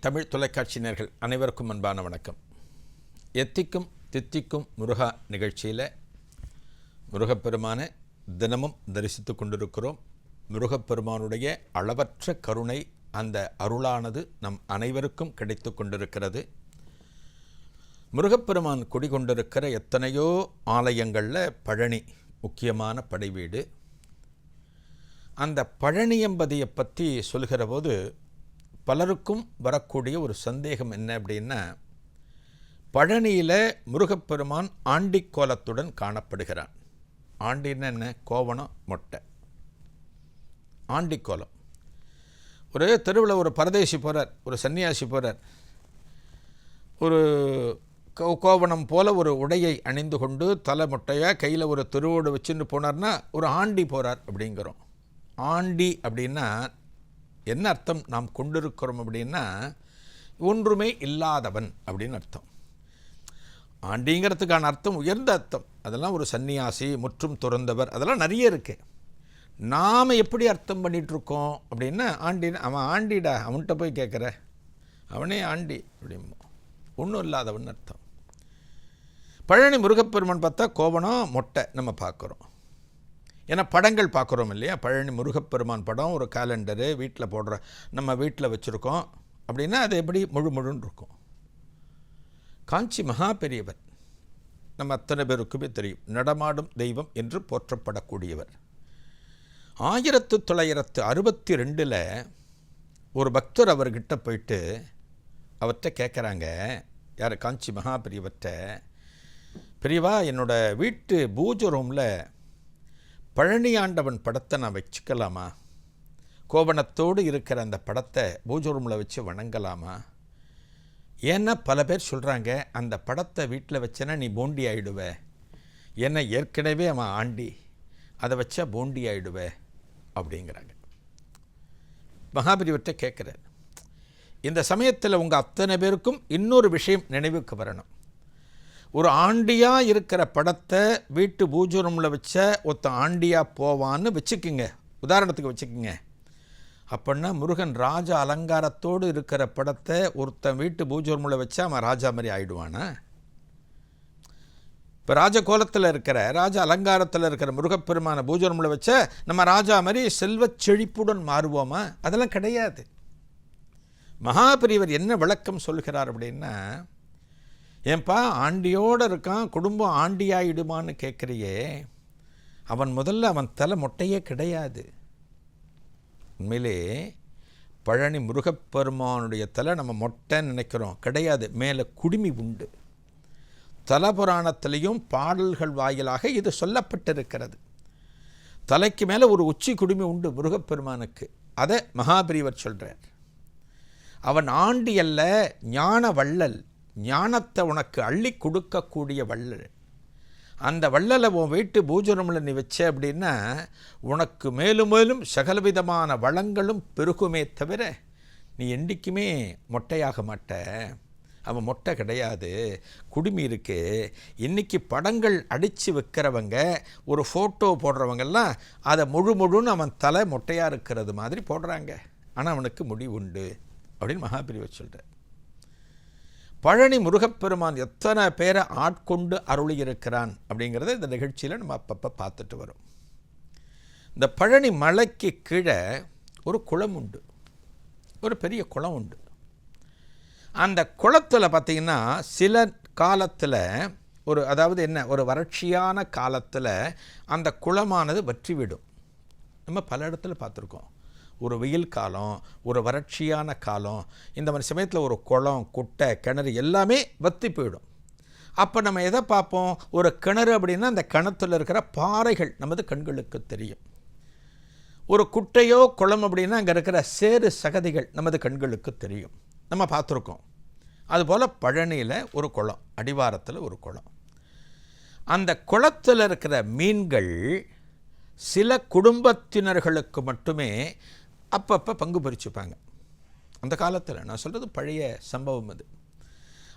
தமிழ் தமிழ் தொலைக்காட்சியினர்கள் அனைவருக்கும் அன்பான வணக்கம். எத்திக்கும் தித்திக்கும் முருகா நிகழ்ச்சியில் முருகப்பெருமானை தினமும் தரிசித்து கொண்டிருக்கிறோம். முருகப்பெருமானுடைய அளவற்ற கருணை அந்த அருளானது நம் அனைவருக்கும் கிடைத்து கொண்டிருக்கிறது. முருகப்பெருமான் குடிகொண்டிருக்கிற எத்தனையோ ஆலயங்களில் பழனி முக்கியமான படைவீடு. அந்த பழனியம்பதியை பற்றி சொல்கிற போது பலருக்கும் வரக்கூடிய ஒரு சந்தேகம் என்ன அப்படின்னா பழனியில் முருகப்பெருமான் ஆண்டி கோலத்துடன் காணப்படுகிறான் ஆண்டின்னு என்ன? கோவணம் மொட்டை. ஆண்டி கோலம் ஒரு தெருவில் ஒரு பரதேசி போகிறார் ஒரு சன்னியாசி போகிறார் ஒரு கோ- கோவணம் போல ஒரு உடையை அணிந்து கொண்டு தலை மொட்டையாக கையில் ஒரு திருவோடு வச்சுன்னு போனார்னா ஒரு ஆண்டி போகிறார் அப்படிங்கிறோம். ஆண்டி அப்படின்னா என்ன அர்த்தம் நாம் கொண்டிருக்கிறோம் அப்படின்னா ஒன்றுமே இல்லாதவன் அப்படின்னு அர்த்தம். ஆண்டிங்கிறதுக்கான அர்த்தம் உயர்ந்த அர்த்தம். அதெல்லாம் ஒரு சன்னியாசி முற்றும் துறந்தவர் அதெல்லாம் நிறைய இருக்கு. நாம் எப்படி அர்த்தம் பண்ணிகிட்ருக்கோம் அப்படின்னா ஆண்டினா அவன் ஆண்டிடா அவன்கிட்ட போய் கேட்குற. அவனே ஆண்டி அப்படிம்போ. ஒன்றும் இல்லாதவன் அர்த்தம். பழனி முருகப்பெருமான் பார்த்தா கோவணம் மொட்டை நம்ம பார்க்குறோம். ஏன்னா படங்கள் பார்க்குறோம் இல்லையா? பழனி முருகப்பெருமான் படம் ஒரு கேலண்டரு வீட்டில் போடுற நம்ம வீட்டில் வச்சுருக்கோம் அப்படின்னா அது எப்படி? முழு முழுன்னு இருக்கும். காஞ்சி மகா பெரியவர் நம்ம அத்தனை பேருக்குமே தெரியும். நடமாடும் தெய்வம் என்று போற்றப்படக்கூடியவர். ஆயிரத்து தொள்ளாயிரத்து அறுபத்தி ரெண்டில் ஒரு பக்தர் அவர்கிட்ட போயிட்டு அவர்கிட்ட கேட்குறாங்க யார்? காஞ்சி மகா பெரியவர்கிட்ட பெரியவா என்னோடய வீட்டு பூஜை ரூமில் பழனியாண்டவன் படத்தை நான் வச்சுக்கலாமா? கோவணத்தோடு இருக்கிற அந்த படத்தை பூஜை ரூமில் வச்சு வணங்கலாமா? ஏன்னா பல பேர் சொல்கிறாங்க அந்த படத்தை வீட்டில் வச்சேன்னா நீ போண்டி ஆயிடுவ. ஏன்னா ஏற்கனவே அவன் ஆண்டி அதை வச்சா போண்டி ஆகிடுவ அப்படிங்கிறாங்க. மகாபலிவர்கிட்ட கேட்குறார் இந்த சமயத்தில் உங்கள் அத்தனை பேருக்கும் இன்னொரு விஷயம் நினைவுக்கு வரணும். ஒரு ஆண்டியாக இருக்கிற படத்தை வீட்டு பூஜை ரூமில் வச்ச ஒத்த ஆண்டியாக போவான்னு வச்சுக்குங்க. உதாரணத்துக்கு வச்சுக்கோங்க. அப்படின்னா முருகன் ராஜ அலங்காரத்தோடு இருக்கிற படத்தை ஒருத்தன் வீட்டு பூஜை ரூமில் வச்சா அவன் ராஜா மாதிரி ஆயிடுவானா? இப்போ ராஜகோலத்தில் இருக்கிற ராஜ அலங்காரத்தில் இருக்கிற முருகப்பெருமான பூஜை ரூமில் வச்ச நம்ம ராஜா மாதிரி செல்வச் செழிப்புடன் மாறுவோமா? அதெல்லாம் கிடையாது. மகாபிரிவர் என்ன விளக்கம் சொல்கிறார் அப்படின்னா ஏன்பா ஆண்டியோடு இருக்கான் குடும்பம் ஆண்டியாயிடுமான்னு கேட்குறியே. அவன் முதல்ல அவன் தலை மொட்டையே கிடையாது. உண்மையிலே பழனி முருகப்பெருமானுடைய தலை நம்ம மொட்டைன்னு நினைக்கிறோம். கிடையாது. மேலே குடுமி உண்டு. தலபுராணத்திலையும் பாடல்கள் வாயிலாக இது சொல்லப்பட்டிருக்கிறது. தலைக்கு மேலே ஒரு உச்சி குடுமி உண்டு முருகப்பெருமானுக்கு. அதை மகாபிரிவர் சொல்கிறார் அவன் ஆண்டி அல்ல ஞான வள்ளல் ஞானத்தை உனக்கு அள்ளி கொடுக்கக்கூடிய வள்ளல். அந்த வள்ளலை உன் வீட்டு பூஜனமில் நீ வச்ச அப்படின்னா உனக்கு மேலும் மேலும் சகலவிதமான வளங்களும் பெருகுமே தவிர நீ என்றைக்குமே மொட்டையாக மாட்ட. அவன் மொட்டை கிடையாது குடுமி இருக்கு. இன்னைக்கு படங்கள் அடித்து வைக்கிறவங்க ஒரு ஃபோட்டோ போடுறவங்கெல்லாம் அதை முழு முழுன்னு அவன் தலை மொட்டையாக இருக்கிறது மாதிரி போடுறாங்க. ஆனால் அவனுக்கு முடி உண்டு அப்படின்னு மகாபிரிவை சொல்கிறார் பழனி முருகப்பெருமான் எத்தனை பேரை ஆட்கொண்டு அருளியிருக்கிறான் அப்படிங்கிறத இந்த நிகழ்ச்சியில் நம்ம அப்பப்போ பார்த்துட்டு வரோம். இந்த பழனி மலைக்கு கீழே ஒரு குளம் உண்டு. ஒரு பெரிய குளம் உண்டு. அந்த குளத்தில் பார்த்திங்கன்னா சில காலத்தில் ஒரு அதாவது என்ன ஒரு வறட்சியான காலத்தில் அந்த குளமானது வற்றிவிடும். நம்ம பல இடத்துல பார்த்துருக்கோம். ஒரு வெயில் காலம் ஒரு வறட்சியான காலம் இந்த மாதிரி சமயத்தில் ஒரு குளம் குட்டை கிணறு எல்லாமே வத்தி போயிடும். அப்போ நம்ம எதை பார்ப்போம்? ஒரு கிணறு அப்படின்னா அந்த கிணத்துல இருக்கிற பாறைகள் நமது கண்களுக்கு தெரியும். ஒரு குட்டையோ குளம் அப்படின்னா அங்கே இருக்கிற சேறு சகதிகள் நமது கண்களுக்கு தெரியும். நம்ம பார்த்துருக்கோம். அதுபோல் பழனியில் ஒரு குளம் அடிவாரத்தில் ஒரு குளம். அந்த குளத்தில் இருக்கிற மீன்கள் சில குடும்பத்தினர்களுக்கு மட்டுமே அப்பப்போ பங்கு பறிச்சுப்பாங்க. அந்த காலத்தில் நான் சொல்கிறது பழைய சம்பவம் அது.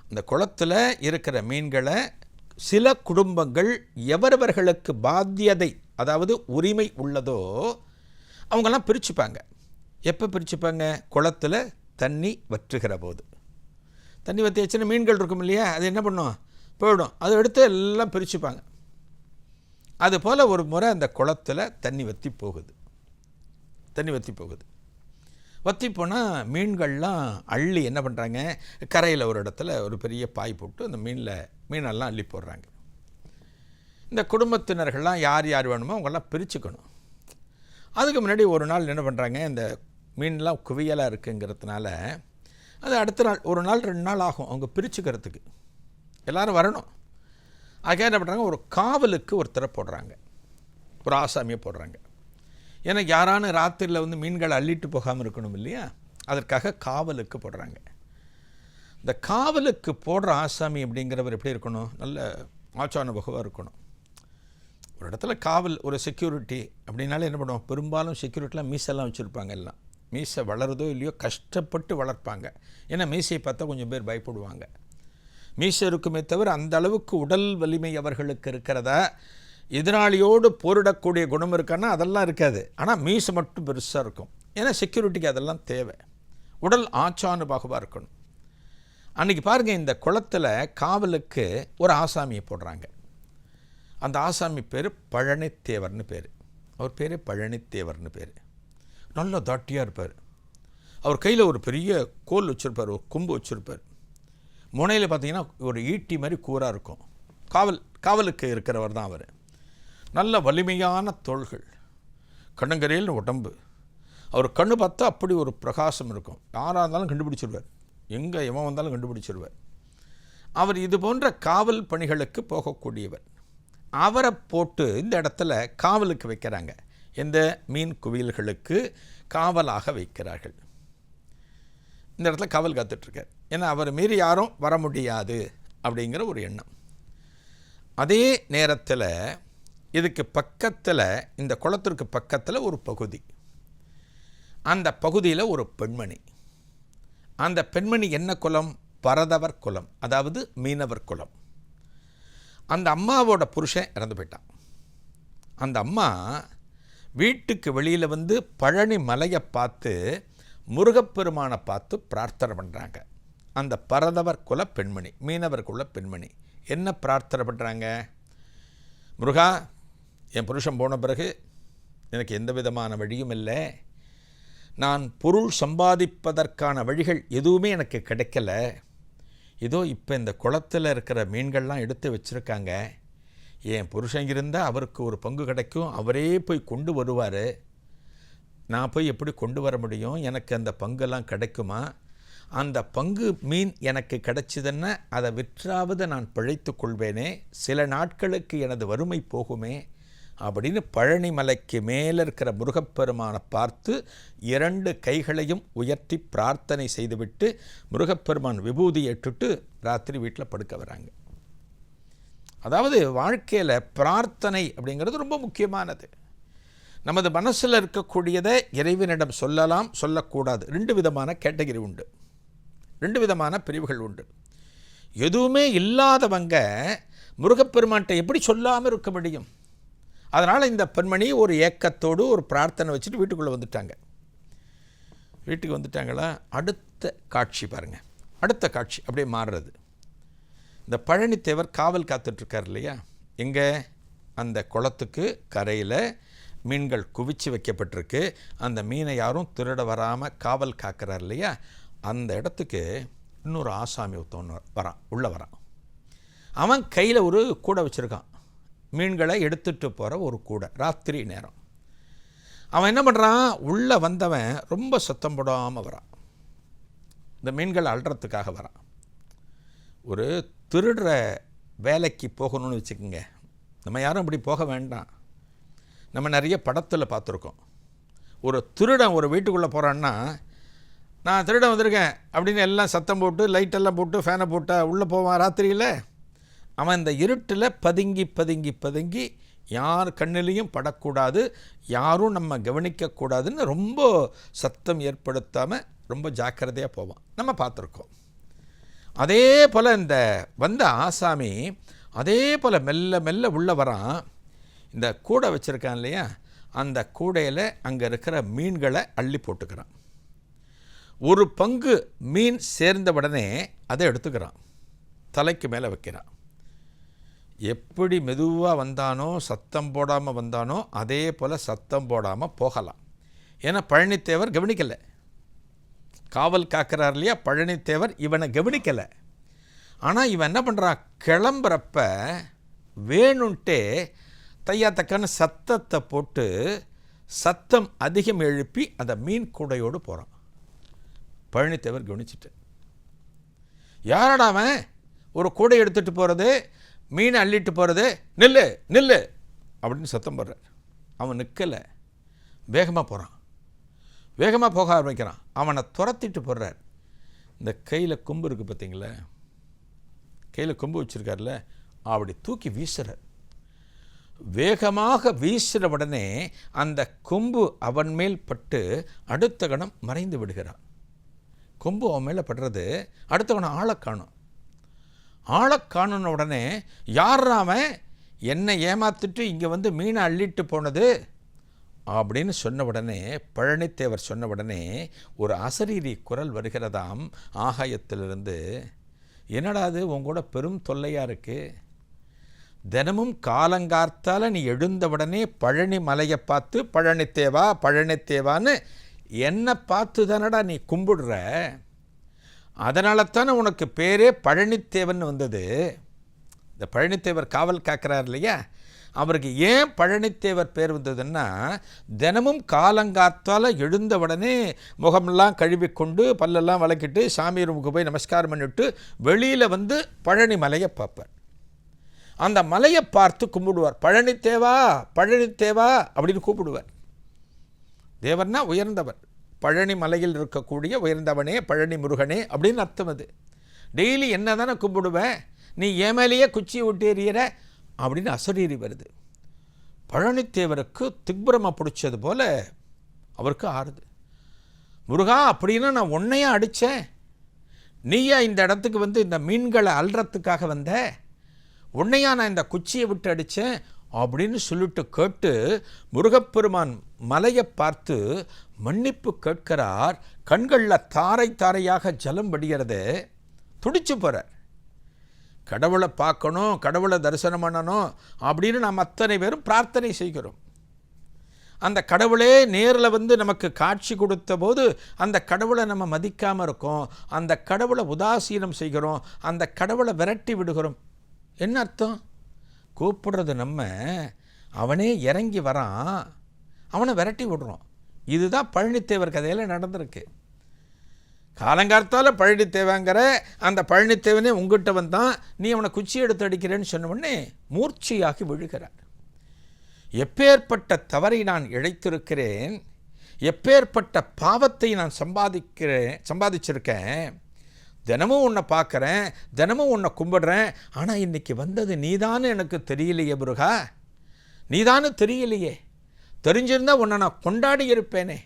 அந்த குளத்தில் இருக்கிற மீன்களை சில குடும்பங்கள் எவரவர்களுக்கு பாத்தியதை அதாவது உரிமை உள்ளதோ அவங்கெல்லாம் பிரிச்சுப்பாங்க. எப்போ பிரிச்சுப்பாங்க? குளத்தில் தண்ணி வற்றுகிற போது. தண்ணி வற்றியாச்சுன்னா மீன்கள் இருக்கும் இல்லையா? அது என்ன பண்ணும்? போயிடும். அதை எடுத்து எல்லாம் பிரிச்சுப்பாங்க. அதுபோல் ஒரு முறை அந்த குளத்தில் தண்ணி வற்றி போகுது. தண்ணி வற்றி போகுது. வற்றி போனால் மீன்கள்லாம் அள்ளி என்ன பண்ணுறாங்க கரையில் ஒரு இடத்துல ஒரு பெரிய பாய் போட்டு அந்த மீனில் மீனெல்லாம் அள்ளி போடுறாங்க. இந்த குடும்பத்தினர்கள்லாம் யார் யார் வேணுமோ அவங்கெல்லாம் பிரிச்சுக்கணும். அதுக்கு முன்னாடி ஒரு நாள் என்ன பண்ணுறாங்க இந்த மீன்லாம் குவியலாக இருக்குங்கிறதுனால அது அடுத்த நாள் ஒரு நாள் ரெண்டு நாள் ஆகும் அவங்க பிரிச்சுக்கிறதுக்கு. எல்லோரும் வரணும். அதுக்காக என்ன பண்ணுறாங்க ஒரு காவலுக்கு ஒருத்தரை போடுறாங்க. ஒரு ஆசாமியை போடுறாங்க. ஏன்னா யாரான ராத்திரியில் வந்து மீன்களை அள்ளிட்டு போகாமல் இருக்கணும் இல்லையா? அதற்காக காவலுக்கு போடுறாங்க. இந்த காவலுக்கு போடுற ஆசாமி அப்படிங்கிறவர் எப்படி இருக்கணும்? நல்ல ஆச்சானுபகவாக இருக்கணும். ஒரு இடத்துல காவல் ஒரு செக்யூரிட்டி அப்படின்னாலே என்ன பண்ணுவோம்? பெரும்பாலும் செக்யூரிட்டிலாம் மீசெல்லாம் வச்சுருப்பாங்க எல்லாம். மீசை வளருதோ இல்லையோ கஷ்டப்பட்டு வளர்ப்பாங்க. ஏன்னா மீசையை பார்த்தா கொஞ்சம் பேர் பயப்படுவாங்க. மீசை இருக்குமே தவிர அந்த அளவுக்கு உடல் வலிமை அவர்களுக்கு இருக்கிறதா? எதிராளியோடு போரிடக்கூடிய குணம் இருக்கான்னா அதெல்லாம் இருக்காது. ஆனால் மீசை மட்டும் பெருசாக இருக்கும். ஏன்னா செக்யூரிட்டிக்கு அதெல்லாம் தேவை. உடல் ஆச்சானு பாகுவாக இருக்கணும். அன்றைக்கி பாருங்கள் இந்த குளத்தில் காவலுக்கு ஒரு ஆசாமியை போடுறாங்க. அந்த ஆசாமி பேர் பழனித்தேவர்னு பேர். அவர் பேர் பழனித்தேவர்னு பேர். நல்ல தாட்டியாக இருப்பார். அவர் கையில் ஒரு பெரிய கோல் வச்சுருப்பார் ஒரு கொம்பு வச்சுருப்பார். முனையில் பார்த்தீங்கன்னா ஒரு ஈட்டி மாதிரி கூராக இருக்கும். காவல் காவலுக்கு இருக்கிறவர் தான் அவர். நல்ல வலிமையான தோள்கள். கண்ணங்கரையில் உடம்பு. அவர் கண்ணு பார்த்தா அப்படி ஒரு பிரகாசம் இருக்கும். யாராக இருந்தாலும் கண்டுபிடிச்சிருவார். எங்கே எவன் வந்தாலும் கண்டுபிடிச்சிருவார். அவர் இது போன்ற காவல் பணிகளுக்கு போகக்கூடியவர். அவரை போட்டு இந்த இடத்துல காவலுக்கு வைக்கிறாங்க. எந்த மீன் குவியல்களுக்கு காவலாக வைக்கிறார்கள். இந்த இடத்துல காவல் காத்துட்ருக்கார். ஏன்னா அவர் மீறி யாரும் வர முடியாது அப்படிங்கிற ஒரு எண்ணம். அதே நேரத்தில் இதுக்கு பக்கத்தில் இந்த குளத்திற்கு பக்கத்தில் ஒரு பகுதி. அந்த பகுதியில் ஒரு பெண்மணி. அந்த பெண்மணி என்ன குலம்? பரதவர் குலம் அதாவது மீனவர் குலம். அந்த அம்மாவோட புருஷன் இறந்து போயிட்டான். அந்த அம்மா வீட்டுக்கு வெளியில் வந்து பழனி மலையை பார்த்து முருகப்பெருமானை பார்த்து பிரார்த்தனை பண்ணுறாங்க அந்த பரதவர் குல பெண்மணி மீனவர் குல பெண்மணி என்ன பிரார்த்தனை பண்ணுறாங்க முருகா என் புருஷன் போன பிறகு எனக்கு எந்த விதமான வழியும் இல்லை. நான் பொருள் சம்பாதிப்பதற்கான வழிகள் எதுவுமே எனக்கு கிடைக்கல. இதோ இப்போ இந்த குளத்தில் இருக்கிற மீன்கள்லாம் எடுத்து வச்சுருக்காங்க. என் புருஷன் இருந்தால் அவருக்கு ஒரு பங்கு கிடைக்கும். அவரே போய் கொண்டு வருவார். நான் போய் எப்படி கொண்டு வர முடியும்? எனக்கு அந்த பங்கெல்லாம் கிடைக்குமா? அந்த பங்கு மீன் எனக்கு கிடைச்சிதுன்னா அதை விற்றாவது நான் பிழைத்து கொள்வேனே. சில நாட்களுக்கு எனது வறுமை போகுமே. அப்படின்னு பழனி மலைக்கு மேலே இருக்கிற முருகப்பெருமானை பார்த்து இரண்டு கைகளையும் உயர்த்தி பிரார்த்தனை செய்துவிட்டு முருகப்பெருமான் விபூதி ஏற்றுட்டு ராத்திரி வீட்டில் படுக்க வராங்க. அதாவது வாழ்க்கையில் பிரார்த்தனை அப்படிங்கிறது ரொம்ப முக்கியமானது. நமது மனசில் இருக்கக்கூடியதை இறைவனிடம் சொல்லலாம் சொல்லக்கூடாது. ரெண்டு விதமான கேட்டகரி உண்டு. ரெண்டு விதமான பிரிவுகள் உண்டு. எதுவுமே இல்லாதவங்க முருகப்பெருமான்கிட்ட எப்படி சொல்லாமல் இருக்க முடியும்? அதனால் இந்த பெண்மணி ஒரு ஏக்கத்தோடு ஒரு பிரார்த்தனை வச்சுட்டு வீட்டுக்குள்ளே வந்துட்டாங்க. வீட்டுக்கு வந்துட்டாங்களா? அடுத்த காட்சி பாருங்கள் அடுத்த காட்சி அப்படியே மாறுறது. இந்த பழனித்தேவர் காவல் காத்துட்ருக்கார் இல்லையா? எங்கே? அந்த குளத்துக்கு கரையில் மீன்கள் குவிச்சு வைக்கப்பட்டிருக்கு. அந்த மீனை யாரும் திருட வராமல் காவல் காக்கிறார் இல்லையா? அந்த இடத்துக்கு இன்னொரு ஆசாமி ஒருத்தவன் வரான் உள்ளே வரான் அவன் கையில் ஒரு கூடை வச்சுருக்கான். மீன்களை எடுத்துகிட்டு போகிற ஒரு கூடை ராத்திரி நேரம். அவன் என்ன பண்ணுறான் உள்ளே வந்தவன் ரொம்ப சத்தம் போடாமல் வரான். இந்த மீன்களை அல்றதுக்காக வரான். ஒரு திருடுற வேலைக்கு போகணும்னு வச்சுக்கோங்க. நம்ம யாரும் இப்படி போக வேண்டாம். நம்ம நிறைய படத்தில் பார்த்துருக்கோம். ஒரு திருடன் ஒரு வீட்டுக்குள்ளே போகிறான்னா நான் திருடன் வந்திருக்கேன் அப்படின்னு எல்லாம் சத்தம் போட்டு லைட்டெல்லாம் போட்டு ஃபேனை போட்டால் உள்ளே போவான் ராத்திரியில்? அவன் இந்த இருட்டில் பதுங்கி பதுங்கி பதுங்கி யார் கண்ணிலையும் படக்கூடாது யாரும் நம்ம கவனிக்கக்கூடாதுன்னு ரொம்ப சத்தம் ஏற்படுத்தாமல் ரொம்ப ஜாக்கிரதையாக போவான். நம்ம பார்த்துருக்கோம். அதே போல் இந்த வந்த ஆசாமி அதே போல் மெல்ல மெல்ல உள்ளே வரான். இந்த கூடை வச்சுருக்கான் இல்லையா? அந்த கூடையில் அங்கே இருக்கிற மீன்களை அள்ளி போட்டுக்கிறான். ஒரு பங்கு மீன் சேர்ந்த உடனே அதை எடுத்துக்கிறான். தலைக்கு மேலே வைக்கிறான். எப்படி மெதுவாக வந்தானோ சத்தம் போடாமல் வந்தானோ அதே போல் சத்தம் போடாமல் போகலாம். ஏன்னா பழனித்தேவர் கவனிக்கலை. காவல் காக்கிறார் இல்லையா? பழனித்தேவர் இவனை கவனிக்கலை. ஆனால் இவன் என்ன பண்ணுறான் கிளம்புறப்ப வேணுன்ட்டே தையா தக்கான சத்தத்தை போட்டு சத்தம் அதிகம் எழுப்பி அந்த மீன் கூடையோடு போகிறான் பழனித்தேவர் கவனிச்சிட்டு. யாரடாவன் ஒரு கூடை எடுத்துகிட்டு போகிறது மீனை அள்ளிட்டு போகிறது நில்லு நில்லு அப்படின்னு சத்தம் போடுறார். அவன் நிற்கலை வேகமாக போகிறான் வேகமாக போக ஆரம்பிக்கிறான். அவனை துரத்திட்டு போடுறார். இந்த கையில் கொம்பு இருக்குது பார்த்தீங்களா கையில் கொம்பு வச்சுருக்கார்ல அப்படி தூக்கி வீசுகிறார் வேகமாக வீசுகிற உடனே அந்த கொம்பு அவன் மேல் பட்டு அடுத்த கணம் மறைந்து விடுகிறான். கொம்பு அவன் மேலே படுறது அடுத்த கணம் ஆளை காணும். ஆளை காணுன உடனே யார் அவன்? என்னை ஏமாத்திட்டு இங்கே வந்து மீனை அள்ளிட்டு போனது? அப்படின்னு சொன்ன உடனே பழனித்தேவர் சொன்ன உடனே ஒரு அசரீரி குரல் வருகிறதாம் ஆகாயத்திலிருந்து. என்னடா அது? உங்கூட பெரும் தொல்லையாக இருக்குது தினமும் காலங்கார்த்தால நீ எழுந்த உடனே பழனி மலையை பார்த்து பழனித்தேவா பழனித்தேவான்னு என்னை பார்த்து தானடா நீ கும்பிடுற? அதனால தானே உனக்கு பேரே பழனித்தேவன் வந்தது. இந்த பழனித்தேவர் காவல் காக்கிறார் இல்லையா? அவருக்கு ஏன் பழனித்தேவர் பேர் வந்ததுன்னா தினமும் காலங்காத்தால் எழுந்த உடனே முகமெல்லாம் கழுவிக்கொண்டு பல்லெல்லாம் வளக்கிட்டு சாமி ரூமுக்கு போய் நமஸ்காரம் பண்ணிவிட்டு வெளியில் வந்து பழனி மலையை பார்ப்பார். அந்த மலையை பார்த்து கும்பிடுவார். பழனித்தேவா பழனித்தேவா அப்படின்னு கூப்பிடுவார். தேவர்னா உயர்ந்தவர். பழனி மலையில் இருக்கக்கூடிய உயர்ந்தவனே பழனி முருகனே அப்படின்னு அர்த்தம் அது. டெய்லி என்ன தானே கும்பிடுவேன் நீ ஏன் மேலேயே குச்சியை விட்டு எறிகிற அப்படின்னு அசரீரி வருது. பழனித்தேவருக்கு திக்புரமை பிடிச்சது போல அவருக்கு ஆறுது. முருகா அப்படின்னா நான் உன்னையா அடித்தேன் நீயா இந்த இடத்துக்கு வந்து இந்த மீன்களை அல்றத்துக்காக வந்த? உன்னையா நான் இந்த குச்சியை விட்டு அடித்தேன் அப்படின்னு சொல்லிட்டு கேட்டு முருகப்பெருமான் மலையை பார்த்து மன்னிப்பு கேட்கிறார் கண்களில் தாரை தாரையாக ஜலம் வடிகிறது துடிச்சு போகிறார் கடவுளை பார்க்கணும் கடவுளை தரிசனம் பண்ணணும் அப்படின்னு நாம் அத்தனை பேரும் பிரார்த்தனை செய்கிறோம். அந்த கடவுளே நேரில் வந்து நமக்கு காட்சி கொடுத்த போது அந்த கடவுளை நம்ம மதிக்காமல் இருக்கோம் அந்த கடவுளை உதாசீனம் செய்கிறோம் அந்த கடவுளை விரட்டி விடுகிறோம். என்ன அர்த்தம்? கூப்பிடுறது நம்ம அவனே இறங்கி வரான் அவனை விரட்டி விடுறோம். இதுதான் பழனித்தேவர் கதையில் நடந்திருக்கு. காலங்காலத்தால் பழனித்தேவங்கிற அந்த பழனித்தேவனே உங்ககிட்ட வந்தான் நீ அவனை குச்சி எடுத்து அடிக்கிறேன்னு சொன்னவுடனே மூர்ச்சியாகி விழுகிறார். எப்பேற்பட்ட தவறை நான் இழைத்திருக்கிறேன் எப்பேற்பட்ட பாவத்தை நான் சம்பாதிக்கிறேன் சம்பாதிச்சிருக்கேன் தினமும் உன்னை பார்க்குறேன் தினமும் உன்னை கும்பிடுறேன் ஆனால் இன்றைக்கி வந்தது நீதான்னு எனக்கு தெரியலையே முருகா. நீதானு தெரியலையே. தெரிஞ்சிருந்தால் உன்னை நான் கொண்டாடி இருப்பேனே.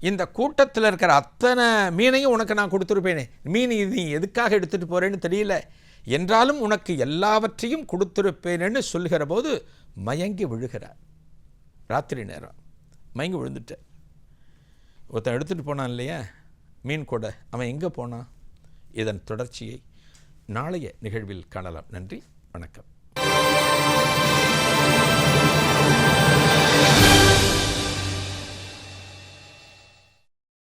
இந்த கூட்டத்தில் இருக்கிற அத்தனை மீனையும் உனக்கு நான் கொடுத்துருப்பேனே. மீன் இது நீ எதுக்காக எடுத்துகிட்டு போகிறேன்னு தெரியல. என்றாலும் உனக்கு எல்லாவற்றையும் கொடுத்துருப்பேனேன்னு சொல்கிற போது மயங்கி விழுகிறார். ராத்திரி நேரம். மயங்கி விழுந்துட்டேன் ஒருத்தன் எடுத்துகிட்டு போனான் இல்லையா? மீன் கூட. அவன் எங்கே போனான்? இதன் தொடர்ச்சியை நாளைய நிகழ்வில் காணலாம். நன்றி. வணக்கம்.